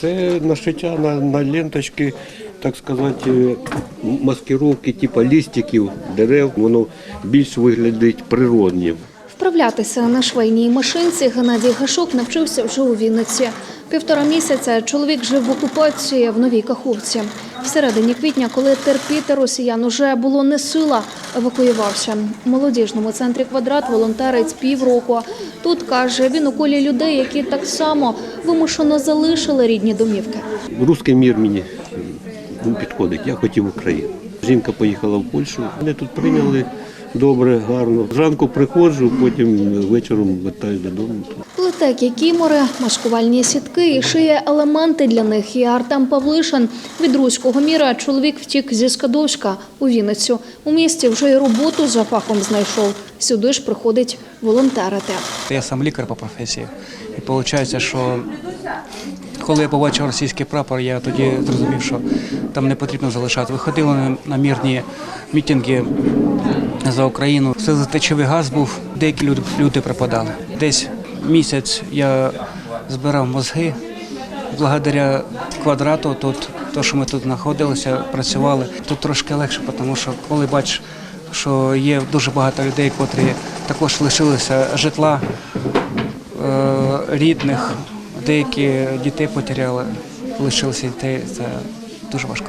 Це нашиття на, на ленточки, так сказати, е, маскировки, типу лістиків, дерев, воно більш виглядить природнім. Вправлятися на швейній машинці Геннадій Гашук навчився вже у Вінниці. Півтора місяця чоловік жив в окупації в Новій Каховці. В середині квітня, коли терпіти росіян уже було не сила, евакуювався. У молодіжному центрі «Квадрат» волонтерець півроку. Тут, каже, він у колі людей, які так само вимушено залишили рідні домівки. Руський мір мені підходить. Я хотів Україну. Жінка поїхала в Польщу. Мене тут прийняли добре, гарно. Зранку приходжу, потім вечором вертаюсь додому. Плете кікімори, маскувальні сітки і шиє елементи для них. І Артем Павлишин від руського міра чоловік втік зі Скадовська у Вінницю. У місті вже й роботу за фахом знайшов. Сюди ж приходить волонтерити. Я сам лікар по професії. І виходить, що коли я побачив російський прапор, я тоді зрозумів, що там не потрібно залишати. Виходили на- мирні мітинги за Україну. Це течовий газ був, деякі люди, люди пропадали. Десь місяць я збирав мозги. Благодаря квадрату, тут то, що ми тут знаходилися, працювали, тут трошки легше, тому що коли бачиш, що є дуже багато людей, котрі також лишилися житла е, рідних, деякі дітей потеряли, лишилися дітей. Дуже важко.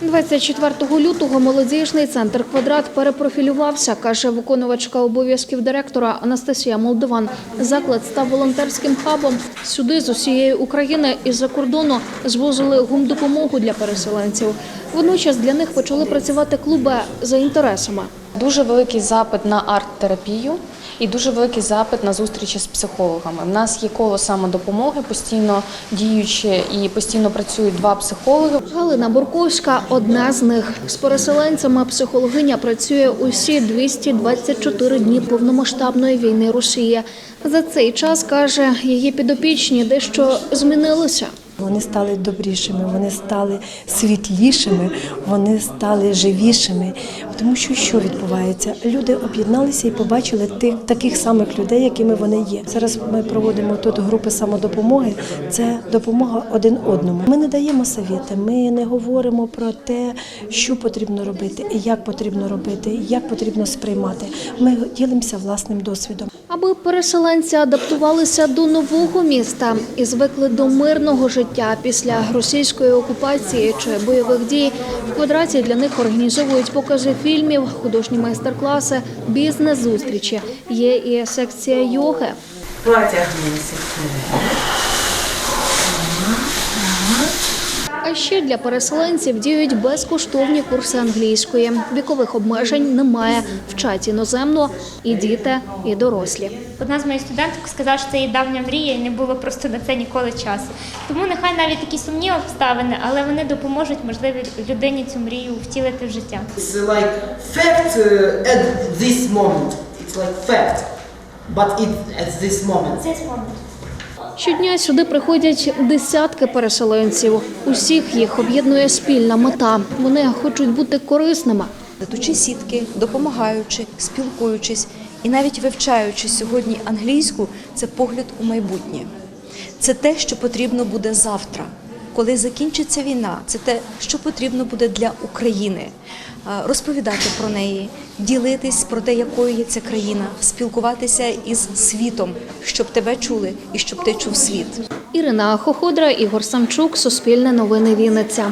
24 лютого молодіжний центр «Квадрат» перепрофілювався, каже виконувачка обов'язків директора Анастасія Молдован. Заклад став волонтерським хабом. Сюди з усієї України і за кордону звозили гумдопомогу для переселенців. Водночас для них почали працювати клуби за інтересами. Дуже великий запит на арт-терапію і дуже великий запит на зустрічі з психологами. У нас є коло самодопомоги, постійно діюче і постійно працюють два психологи. Галина Бурковська – одна з них. З переселенцями психологиня працює усі 224 дні повномасштабної війни Росії. За цей час, каже, її підопічні дещо змінилися. Вони стали добрішими, вони стали світлішими, вони стали живішими. Тому що що відбувається? Люди об'єдналися і побачили тих таких самих людей, якими вони є. Зараз ми проводимо тут групи самодопомоги. Це допомога один одному. Ми не даємо совєти, ми не говоримо про те, що потрібно робити, і як потрібно робити, і як потрібно сприймати. Ми ділимося власним досвідом. Аби переселенці адаптувалися до нового міста і звикли до мирного життя після російської окупації чи бойових дій, в квадраті для них організовують покази фільмів, художні майстер-класи, бізнес-зустрічі. Є і секція йоги. Потягнемося А ще для переселенців діють безкоштовні курси англійської. Вікових обмежень немає. Вчать іноземно і діти, і дорослі. Одна з моїх студенток сказала, що це її давня мрія і не було просто на це ніколи часу. Тому нехай навіть такі сумні обставини, але вони допоможуть, можливо, людині цю мрію втілити в життя. It's like fact uh, at this moment. It's like fact, but it at this moment. Щодня сюди приходять десятки переселенців. Усіх їх об'єднує спільна мета. Вони хочуть бути корисними. плетучи сітки, допомагаючи, спілкуючись і навіть вивчаючи сьогодні англійську, це погляд у майбутнє. Це те, що потрібно буде завтра. Коли закінчиться війна, це те, що потрібно буде для України. Е, Розповідати про неї, ділитись про те, якою є ця країна, спілкуватися із світом, щоб тебе чули і щоб ти чув світ. Ірина Хоходра, Ігор Самчук, Суспільне новини Вінниця.